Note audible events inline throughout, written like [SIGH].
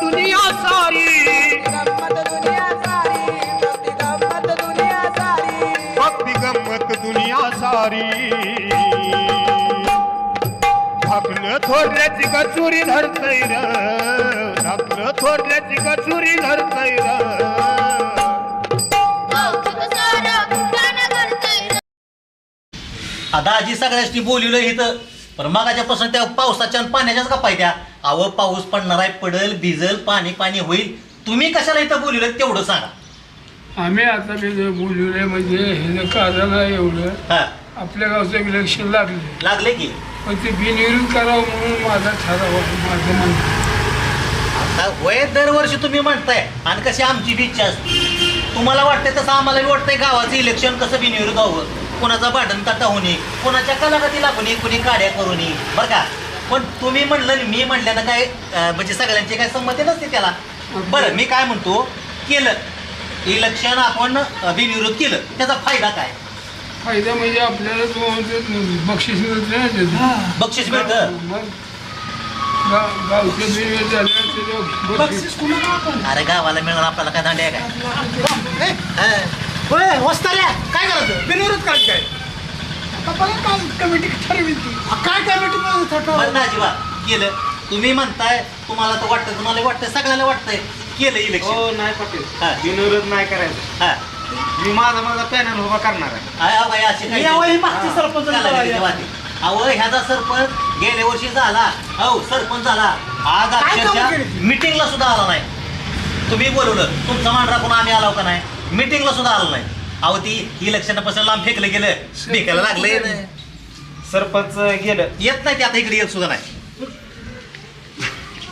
दुनिया सारी गंमत दुनिया सारी भक्ती गंमत दुनिया सारी भक्ती गंमत दुनिया सारी धाकलं थोरल्याची कचुरी धरतय र. धाकलं थोरल्याची कचुरी धरतय र. आता आजी सगळ्यांनी बोलिलं इथं. पण मागाच्या पासून त्या पावसाच्या आणि पाण्याच्याच का पाहिद्या अव पाऊस पडणार आहे पडल भिजल पाणी पाणी होईल. तुम्ही कशाला इथं बोलवलं तेवढं सांगा. आम्ही आता बोलवलंय म्हणजे हे कारण आहे एवढं हा. आपल्या गावचं इलेक्शन लागले. लागले की. पण ते बिनविरोध करावं म्हणून माझा ठराव आहे माझं म्हणणं आता वय दरवर्षी तुम्ही म्हणताय आणि कशी आमची बी इच्छा असते. तुम्हाला वाटतंय तसं आम्हाला बी वाटतंय गावाचं इलेक्शन कसं बिनविरोध व्हावं. कोणाचा भांडण कथा होणे कोणाच्या कलागती लागणे कोणी काड्या करू नये. बरं का? पण तुम्ही म्हणलं आणि मी म्हणल्यानं काय अं, म्हणजे सगळ्यांची काय संमती नसते त्याला. बरं मी काय म्हणतो केलं. इलेक्शन आपण अं, बिनविरोध केलं. त्याचा फायदा काय? फायदा म्हणजे आपल्याला जो म्हणतो बक्षीस मिळतं ना त्याचं. बक्षीस मिळतं? मग गा- गावचं बिनविरोध झालं त्याच्यावर बक्षीस. अरे गावाला मिळणार आपल्याला काय दांडे आहे काय? हा. होय वस्ताऱ्या काय करायचं? बिनविरोध करायचं काय? बघा काय कमिटी ठरवी ती. काय कमिटी अजिबा केलं. तुम्ही म्हणताय तुम्हाला तर वाटतं तुम्हाला वाटतंय सगळ्याला वाटतंय. केलं इलेक्शन हो नाही पाटील. हा. बिनविरोध नाही करायचं. हा. मी माझा माझा पॅनल उभा करणार आहे. आहे, अहो, बाई, अशी काही- यावं ही मागची हा. सरपंच. गेली वाटी. अहो ह्याचा सरपंच गेल्या वर्षी झाला. हो सरपंच झाला. आज काय कामं अक्षरशः केली? मिटिंगला सुद्धा आला नाही. तुम्ही बोलवलं. तुमचा मान राखून आम्ही आलो का नाही? मिटिंगला सुद्धा आलो नाही. अहो ती इलेक्शनापासून लांब फेकलं गेलं. फेकायला लागले सरपंच गेलं. येत नाही ते आता इकडे येत सुद्धा नाही.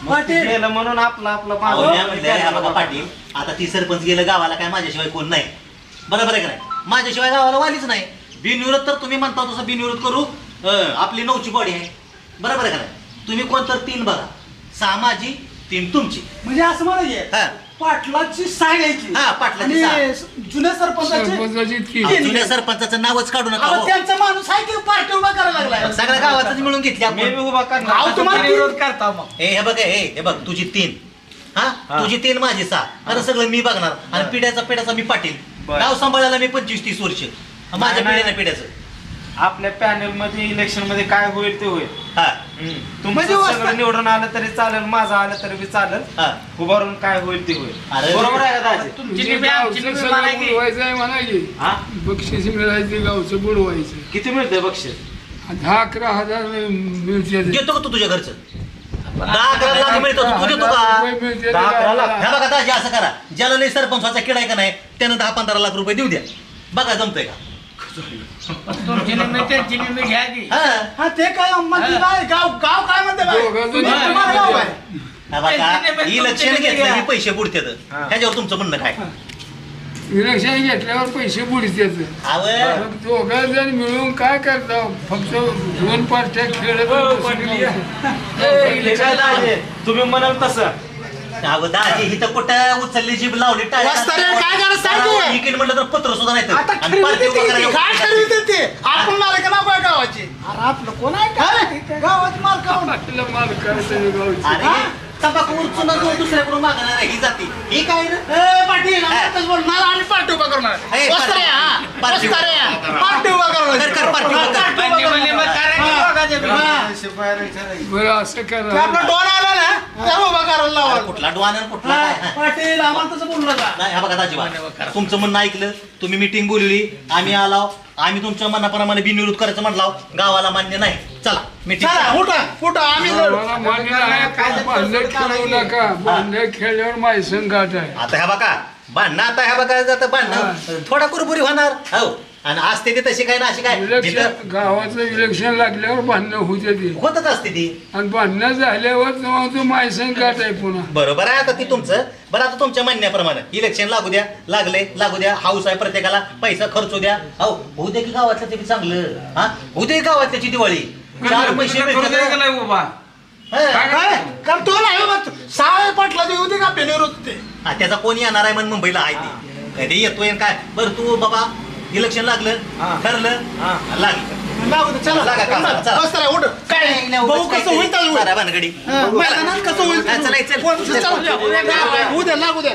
मग ते गेलं म्हणून आपलं आपलं अहो, माझं- या म्हणल्या, या बघा पाटील आता ती सरपंच गेलं गावाला काय माझ्याशिवाय कोण नाही. बरोबर आहे का नाही? माझ्याशिवाय गावाला वालीच नाही. बिनविरोध तर तुम्ही म्हणता तसं बिनविरोध करू. अं, आपली नऊची बॉडी आहे. बरोबर आहे का नाही? तुम्ही कोण तर तीन बघा. सहा माझी तीन तुमची. म्हणजे असं म्हणायचे. हा. पाटलाची सहा घ्यायची हा, पाटलाची आणि जुन्या सरपंचाची सरपंचाची अहो, जुन्या सरपंचाचं नावच काढू नका अहो, हो. त्यांचा माणूस आहे की पार्टी उभा करायला लागलाय? सगळ्या गावातच मिळून घेतली मी बी आपण उभा करणार. अहो, तुम्हाला बिनविरोध ती- करता मग. हे हे बघ हे हे बघ तुझी तीन. हा? हा. तुझी तीन माझी सहा. आता सगळं मी बघणार. आणि. पिढ्याचा पिढ्याचा मी पाटील. बरं. नाव सांभाळायला मी पंचवीस तीस वर्ष. माझ्या नाही. पिढ्यानं पिढ्याचं. आपल्या पॅनलमध्ये इलेक्शनमध्ये काय होईल ते होईल. हा. म्हणजे तुमचं निवडून आलं तरी चालेल माझं आलं तरी बी चालेल. हा. उभारून काय होईल ते होईल. अरे. बरोबर आहे का दाजी गावचं सगळं बुडवायचं आहे म्हणायचे. हा? बक्षीस मिळायचे गावचं बुडवायचं. किती मिळते बक्षीस? दहा अकरा हजार मिळते देतो का तुझ्या घरचं? दहा अकरा लाख मिळतो तू देतो का? दहा अकरा लाख. ह्या बघा दाजी असं करा. ज्याला लई सरपंच किडा आहे का नाही त्यानं दहा पंधरा लाख रुपये देऊ द्या. बघा जमतंय का? हा हा ते काय अंमली नाही गाव गाव काय म्हणते बाई? दोघं तुम्ही जण- तुम्हाला गाव आहे. हा बघा इलेक्शन घेतलं की पैसे बुडतात हा. ह्याच्यावर तुमचं म्हणणं काय इलेक्शन घेतल्यावर पैसे बुडीत आवय दोघं जण मिळून काय करता फक्त दोन पार्ट्या खेळत हे काय दाजी? तुम्ही म्हणाल तसं अहो दाजी ही तर कुठं उचलली जीभ लावली. वस्तारे, काय करायचं सांग की? इकडे म्हटलं तर पत्र सुद्धा नाही आता तर. आणि पार्टी ठरविते उभा ते, करायला काय ठरविते ते आपण मालक नाव काय गावाचे अरे आपलं कोण आहे काय गावात मालक कोण? आपलं माल करायचं गावचं अरे तंबाखू उचलून जो दुसऱ्याकडून मागणार आहे, ही जाती ही काय रे ए, पाटील आताच बोलणार आम्ही पार्टी उभा करणार ए, वस्तारे, पार्टी- हा. पार्टी- वस्तारे, हा. पार्टी उभा करणार कर, कर, पार्टी उभा कर. पार्टी उभा करणार. बरं असं ते करा आपला डॉन आला ना त्याला उभा करायला अरे लावा कुठला डोन आणि कुठला काय? पाटील आम्हाला तसं बोलू नका. नाही हा बघा दाजीबा तुमचं म्हणणं ऐकलं तुम्ही मिटिंग बोलवली आम्ही आलो आम्ही तुमच्या मनाप्रमाणे बिनविरोध करायचं म्हटलं गावाला मान्य नाही. चला मिटिंग उठा उठा आम्ही लढू. मला मान्य नाही भांडण खेळू नका. भांडण खेळल्यावर माझी संघाट आहे. आता ह्या बघा भांडणं आता ह्या बघा जातं भांडणं थोडा कुरबुरी होणार. हो. आणि असते ती तशी काय ना अशी काय? जिथं इलेक्शन गावाचं इलेक्शन लागल्यावर भांडणं होते ती होतच असते ती. आणि भांडणं झाल्यावर तेव्हा तू मायसन गाठ आहे पुन्हा. बरोबर आहे आता ती तुमचं. बरं आता तुमच्या म्हणण्याप्रमाणे. इलेक्शन लागू द्या लागले लागू द्या. हाऊस आहे प्रत्येकाला. पैसा खर्चू द्या. हो होऊ दे की गावातलं ते बी चांगलं. हा? होऊ दे गावात त्याची दिवाळी चार पैसे करू दे भेटतात. गेलाय बाबा हा. काय? कारण तो नाही सहा पाटला देऊ दे का पेनेवर होते? हा, त्याचा कोण येणार आहे म्हणून मुंबईला? आहे ते. कधी येतोय आणि काय? बरं तू बाबा इलेक्शन लागलं ठरलं लागलं. लागू दे चला. लागा कामाला, चला. बस चला, उठ. काय भाऊ कसं होईल भानगडी. हा, मैदानात कसं होईल हा, चला, चल. कोण- चल, चल. होऊ दे लागू दे.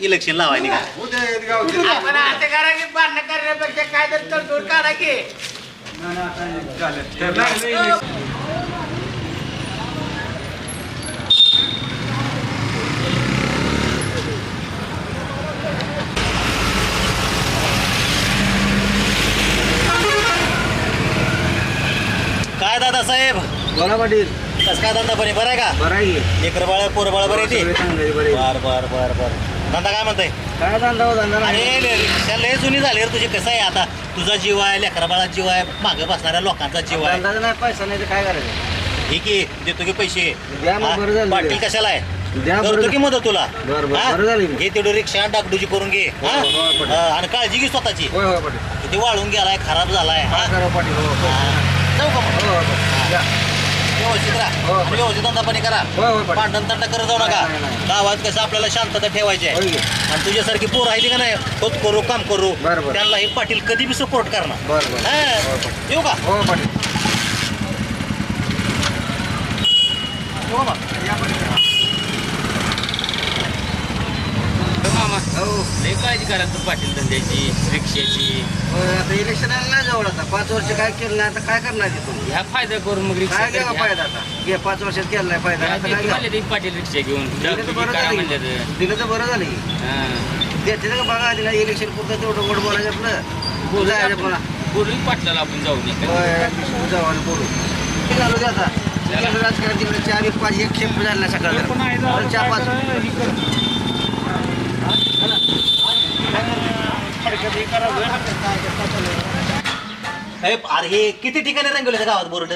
इलेक्शन लावाय निघा. आपण असं करा की भांडणं करण्यापेक्षा काय तर तडजोड काढा की काय दादा बोला पाटील. कस काय धंदा बरे बरं आहे का? बरं आहे. लेकर बाळ पोर बाळ बरे ते? सगळे चांगले बरे बर बर बर बर. धंदा काय म्हणताय? काय धंदा हो धंदा नाही. अरे ले- रिक्षा लय जुनी झाली रे तुझी. कसं आहे आता? तुझा जीव आहे लेकरा बाळाचा जीव आहे मागे बसणाऱ्या लोकांचा जीव आहे. धंदा नाही पैसा नाही तर काय करायचं? ठीक आहे देतो की पैसे. द्या मग, हा? बरं झालं. पाटील कशाला आहे? द्या, बरं करतो की. मदत तुला? बरं, बरं, हा? बरं झालं. घे तेवढी रिक्षा डागडुजी करून घे. हा? हो, हो, पाटील. हा, आणि काळजी घे स्वतःची. होय होय पाटील. किती वाळून गेलाय खराब झालाय. हा? काय करा पाटील? हो हो हा. जाऊ का मग? हो, हो. व्यवस्थित राहा हो, आणि व्यवस्थित धंदा पाणी करा होय, होय, पाटील. भांडण तंड करत जाऊ नका. गावात कसं आपल्याला शांतता ठेवायची आहे. आणि तुझ्यासारखी पोर आहे ती का नाही होत करू काम करू. त्यांना हे पाटील कधी बी सपोर्ट करणार. हा? येऊ का हो पाटील येऊ का? लय काळजी करा तू पाटील धंद्याची रिक्षाची. होय, आता इलेक्शन आलं ना जवळ आता. पाच वर्ष काय केलं नाही आता काय करणार ते तुम्ही? ह्या फायदा करून मग रिक्षा काय घ्या फायदा आता? घे पाच वर्षात केला नाही फायदा. आता काय पाटील रिक्षा घेऊन. दिलं तर बरं झालं. की. दिलं तर बरं झालं. की. का बघा आधी ना इलेक्शन पुरतं तेवढं गोड बोलायचं आपलं. जायचं बोलून पाटलाला आपण जाऊ नये होय, जाऊ आणि बोलू. ठीक आहे, आलो दे आता. राजकारण तिकडे चहा बी पाच एक शेप झाला नाही सकाळ. चहा पाच. अरे हे किती ठिकाणी रंगवले त्या गावात बोर्ड?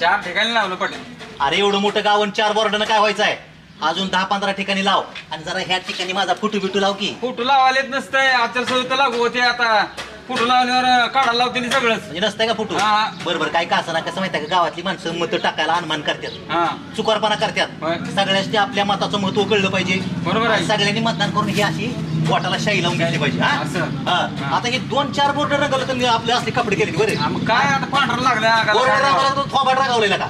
चार ठिकाणी लावलं पाटील अरे एवढं मोठं गाव आणि चार बोर्डानं काय व्हायचं आहे? अजून दहा पंधरा ठिकाणी लाव आणि जरा ह्या ठिकाणी माझा फुटू बिटू लाव की. फोटो लावायला नसतंय आचारसंहिता लागू होते आता. फोटो लावल्यावर काढायला लावते सगळंच म्हणजे नसतंय का फुटू हा. बरं बरं काय का असं ना कसं माहिती का गावातली माणसं मतं टाकायला अनुमान करतात हा चुकारपणा होय. करतात सगळ्याच ते आपल्या मताचं महत्त्व कळलं पाहिजे बरोबर आहे. आणि सगळ्यांनी मतदान करून ही अशी बोटाला शाई लावून घेतली पाहिजे हा? असं. हा. हा. आता हे दोन चार बोर्ड रंगवलं तर आपले असले कपडे केले बरे मग काय आता पांढरं लागलं बोर्ड तर थोबाड रागावलेला का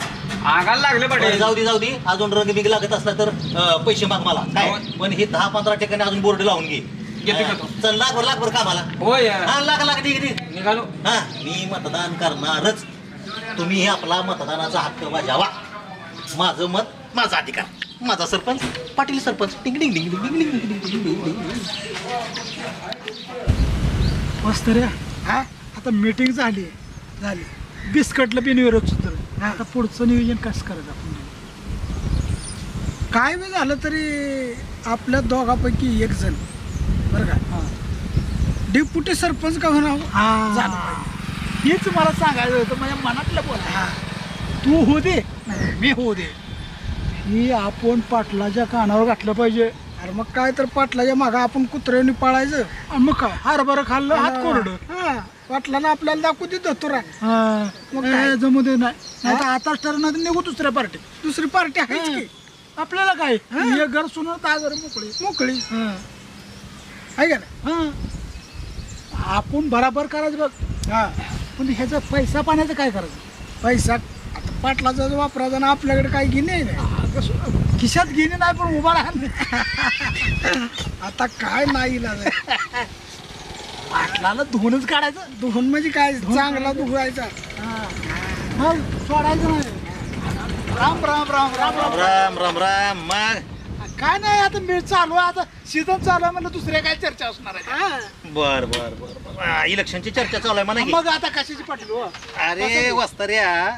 लागले बरं, पाटील जाऊ दे जाऊ दे अजून रंग बिग लागत असला तर अं, पैसे माग मला काय. पण हे दहा पंधरा ठिकाणी अजून बोर्ड लावून घे घेतो, घेतो. चल लाख भर लाख भर कामाला. होय हा लाख लाख दे दे निघालो. हा मी मतदान करणारच. तुम्ही हे आपला मतदानाचा हक्क बजावा. माझं मत माझा अधिकार. माझा सरपंच पाटील सरपंच. डिंग डिंग डिंग डिंग डिंग डिंग डिंग डिंग डिंग. मस्त रे. हा? आता मीटिंग झाली. झाली. बिस्कटला बिनविरोध सुद्धा आता पुढचं नियोजन कसं करायचं आपण? काय बी झालं तरी आपल्या दोघापैकी एक जण. बरं का? डेप्युटी सरपंच का होणार? झालं पाहिजे. हेच मला सांगायचं होतं माझ्या मनातलं बोला तू हो दे. मी हो दे. ही आपण पाटलाच्या कानावर घातलं पाहिजे. अरे मग काय तर पाटलाच्या मागं आपण कुत्र्याने पाळायचं आणि मग काय? हरभरं खाल्लं हात कोरडं. हा. पाटलानं आपल्याला दाखवू दे धतुरा मग काय? जमू दे नाही. आता आताच ठरणार निघू दुसऱ्या पार्टी दुसरी पार्टी आहेच की. आपल्याला काय? हे. घर सुन दहा घर मोकळी. मोकळी आहे का ना आपण बराबर करायचं बघ हा पण ह्याचा पैसा पाण्याचं काय करायचं पैसा आता पाटलाचा जो वापरायचा ना आपल्याकडे काही घेणे नाही खिशात घेणे नाही पण उभा राहा आता काय नाही इलाज. पाटलाला धुवूनच काढायचं धुवून म्हणजे काय चांगला धुवायचा मग सोडायचं नाही राम राम राम राम राम राम राम राम मग काय नाही आता मी चालू आहे आता सीझन चालू आहे म्हणलं दुसऱ्या काय चर्चा असणार आहे बर बर बर बर. आ, इलेक्शनची चर्चा चालू आहे म्हणा की. मग आता कशाची पाटील हो? अरे वस्ताऱ्या.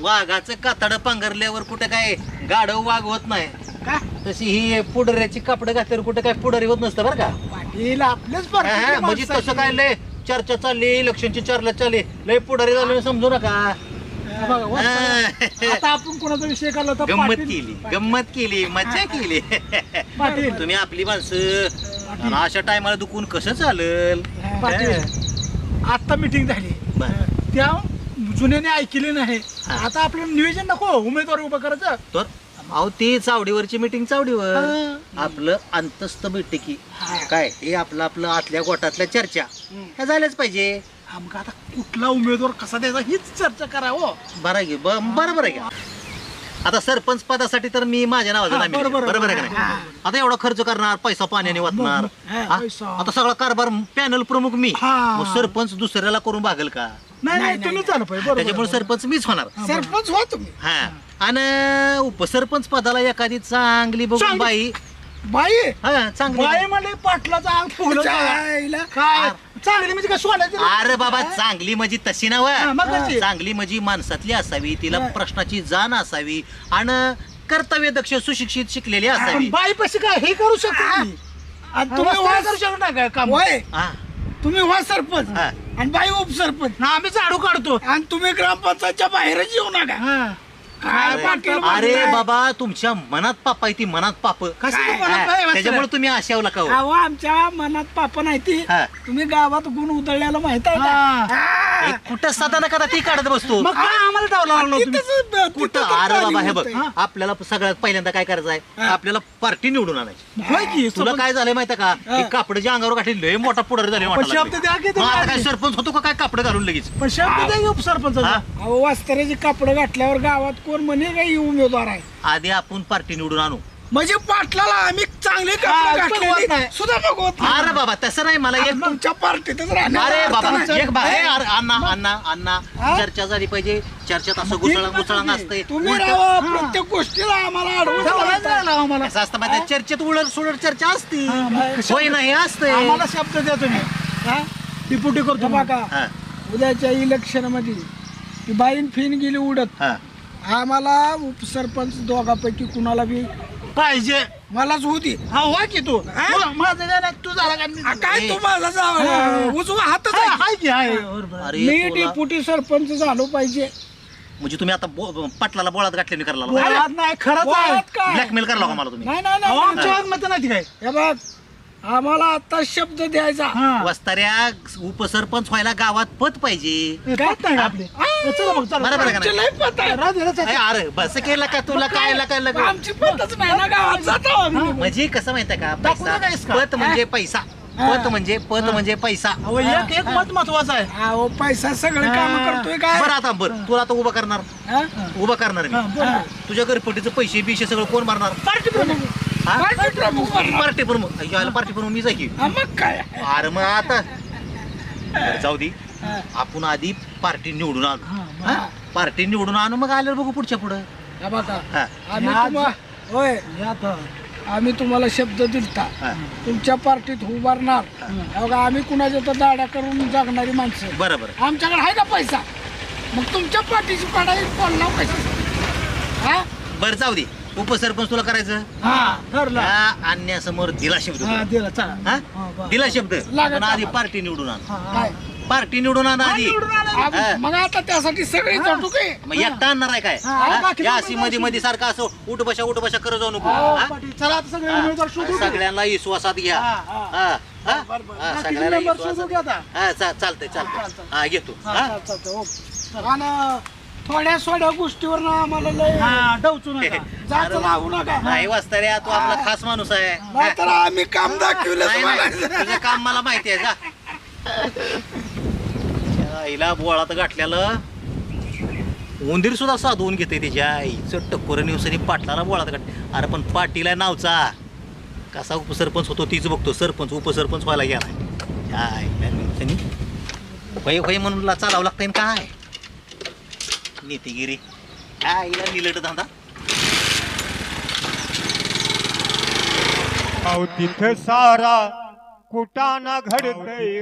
वाघाचं कातड पांघरल्यावर कुठे काय गाढव वाघ होत नाही. का? तशी ही पुढऱ्याची कापड घातल्यावर कुठे काय पुढारी होत नसतं बरं का. पाटील आपलेच हा, हा, म्हणजे तसं काय लय चर्चा चालली इलेक्शनची चर्चा चालली. लय पुढारी झालं समजू नका. आता आपण कोणाचा विषय काढला तर गंमत पाटील- केली गंमत केली मजा केली. पाटील. तुम्ही आपली माणसं आणि अशा टायमाला दुखून कसं चालेल? पाटील आता मीटिंग झाली. बरं. त्या जुन्याने ऐकली नाही. हा. आता आपलं नियोजन नको उमेदवार उभं करायचं. तर अहो ती चावडीवरची मीटिंग चावडीवर. हा. आपलं अंतस्थ बैठकी. हा. काय? हे आपलं आपलं आतल्या गोटातल्या चर्चा. ह्या झाल्याच पाहिजे. मग आता कुठला उमेदवार कसा द्यायचा हीच चर्चा करावं. बरं आहे की ब- बरोबर आहे की. आता सरपंच पदासाठी तर मी माझ्या नावाचं हा, नाव बरोबर, बरोबर बरोबर आहे का हा. नाही आता एवढा खर्च करणार पैसा पाण्याने वाचणार. हा, हा? पैसा. आता सगळा कारभार पॅनल प्रमुख मी. हा. मग सरपंच दुसऱ्याला करून भागल का? नाही नाही तुम्ही चालू पाहिजे त्याच्यामुळे सरपंच मीच होणार. सरपंच हो तुम्ही. हा. आणि उपसरपंच पदाला एखादी चांगली बघून चांगली. बाई. बाई? हा चांगली बाई म्हणले पाटलाचा अंग फुगलं. काय? चांगली म्हणजे काय सोन्याची अरे बाबा चांगली म्हणजे तशी ना हा, मग वा. कशी? चांगली म्हणजे माणसातली असावी तिला हा. प्रश्नाची जाण असावी आणि कर्तव्य दक्ष सुशिक्षित शिकलेली असावी बाई पशी काय हे करू शकता तुम्ही. आणि तुम्ही वा करू शकता काय काम हा. तुम्ही वा सरपंच हा. आणि बाई उपसरपंच आम्ही झाडू काढतो आणि तुम्ही ग्रामपंचायतच्या बाहेरच येऊ नका काय पाटील अरे? बाबा तुमच्या मनात पाप आहे ती मनात पाप. आहे, त्याच्यामुळे तुम्ही आशावला का हो? अहो आमच्या मनात पाप नाही ती. हा. तुम्ही गावात गुण उधळल्याला माहीत आहे का? हे. कुठं साधा कदा ती काढत बसतो. मग काय आम्हाला तुम्ही कुठं? अरे बाबा हे बघ. आपल्याला सगळ्यात पहिल्यांदा काय करायचं आहे? आपल्याला पार्टी निवडून आणायची. होय की तुला काय झालंय माहिती का? हा. कापड अंगावर घातली लय मोठा पुढारी झाले पण शब्द द्या की तुम्ही आता काय. सरपंच होतो का? काय कापड घालून लगेच? पण शब्द द्या की उपसरपंचाचा. हा. अहो वास्तऱ्याची कापड घातल्यावर गावात कोण म्हणे काही उमेदवार आहे. आधी आपण पार्टी निवडून आणू. म्हणजे पाटलाला आम्ही चांगले सुद्धा बघवत नाही. अरे बाबा तसं नाही मला एक तुमच्या पार्टीतच राहणार अरे बाबा अर्थ नाही. एक बा ए, अरे अण्णा अण्णा अण्णा हा? चर्चा झाली पाहिजे. चर्चेत असं घुसळा घुसळा नसतंय तुम्ही राहा प्रत्येक गोष्टीला आम्हाला अडवून आम्हाला. असं असतं माहिती चर्चेत उलट सुलट चर्चा असते. मग होय नाही असते आम्हाला शब्द द्या तुम्ही. हा? डिप्युटी करतो बघा हा, उद्याच्या इलेक्शनमध्ये ती बाईन फिन गेली उडत. हा. आम्ला उपसरपंच दोघापैकी कुणाला बी पाहिजे. मलाच होती हा हो की तू. माझं काय तू झाला काय तू माझा उजवा हातच आहे. अरे मी तुला- डेप्युटी सरपंच झालो पाहिजे. म्हणजे तुम्ही आता बो- पाटलाला बोळात गाठल्याने करायला बोळात नाही खरंच ब्लॅकमेल करायला का मला तुम्ही. नाही नाही नाही आमच्या मत नाही काय? हे बघ आम्हाला आता शब्द द्यायचा. वस्ताऱ्या उपसरपंच व्हायला गावात पत पाहिजे. बरोबर आहे का नाही? लय पत आहे. अरे, अरे बस केलं का तुला? काय का लग्न? आमची पतच नाही ना गावात जातो आम्ही. म्हणजे कसं माहितीये का? दाखवू नका पैसा इसका. पत म्हणजे पैसा. पत म्हणजे पत म्हणजे पैसा. एक एक मत महत्वाचं आहे. अहो पैसा सगळं काम करतोय काय? बरं आता बरं. तुला आता उभं करणार. हा? उभं करणार मी. हा. तुझ्या घरपट्टीचं पैसे बिशे सगळं कोण मारणार? पार्टी प्रमुख? पार्टी प्रमुख बनणार. पार्टी प्रमुख यायला पार्टी प्रमुख मी जाईल हा, मग काय? अरे मग आता. बरं, जाऊ दे. आपण आधी पार्टी निवडून आणू. हा? पार्टी निवडून आणू मग आल्यावर बघू पुढच्या पुढं. हा बघा हा. आम्ही तुम्हा होय. आम्ही तुम्हाला शब्द दिलता. हा. तुमच्या पार्टीत उभारणार. बघा आम्ही कुणाच्या तर दाड्या करून जगणारी माणसं. बरं बरं. आमच्याकडे आहे का पैसा? मग तुमच्या पार्टीची पडाई पडला कशी हा? बरं जाऊ दे. उपसरपंच तुला करायचं हा ठरला आणण्यासमोर दिला शब्द हा दिला चला हा? दिला शब्द लागत पण आधी. पार्टी निवडून आण काय पार्टी निवडून आण आधी हा. मग आता त्यासाठी सगळे मग एकटा आणणार आहे काय हा, हा? या अशी मध्ये मध्ये सारखं असं उठ बशा उठ बशा करत जाऊ नको हो? पाटील, चला आता सगळे. उमेदवार शोधू की? सगळ्यांना विश्वासात घ्या हा, हा. हा, हा? बरं, बरं. हा, बाकीचे सगळ्यांना member विश्वासात शोधू की आता? हा चा- चालतंय चालतंय चालतंय. हा घेतो हा, हा? चालतं, चालतं, ओके. आणि थोड्या सोड्या गोष्टीवर ना आम्हाला लय डवचू नका. [LAUGHS] जायचं लागू नका. नाही वाजता रे तू आपला खास माणूस आहे. नाहीतर आम्ही काम दाखवलं नाही, नाही, तुझं काम मला माहिती आहे जा. हिला बोळात गाठल्याला उंदीर सुद्धा साधवून घेते त्याच्या आईचं टक्कर नेवसनी पाटलाला बोळात गाठ अरे पण पाटील आहे नावचा. कसा उपसरपंच होतो तीच बघतो. सरपंच उपसरपंच व्हायला गेला काय होय होय म्हणून ला चालावं लागतंय ना काय? नीतिगिरी. हिला निलट धंदा अहो तिथं सारा कुटाना घडतय.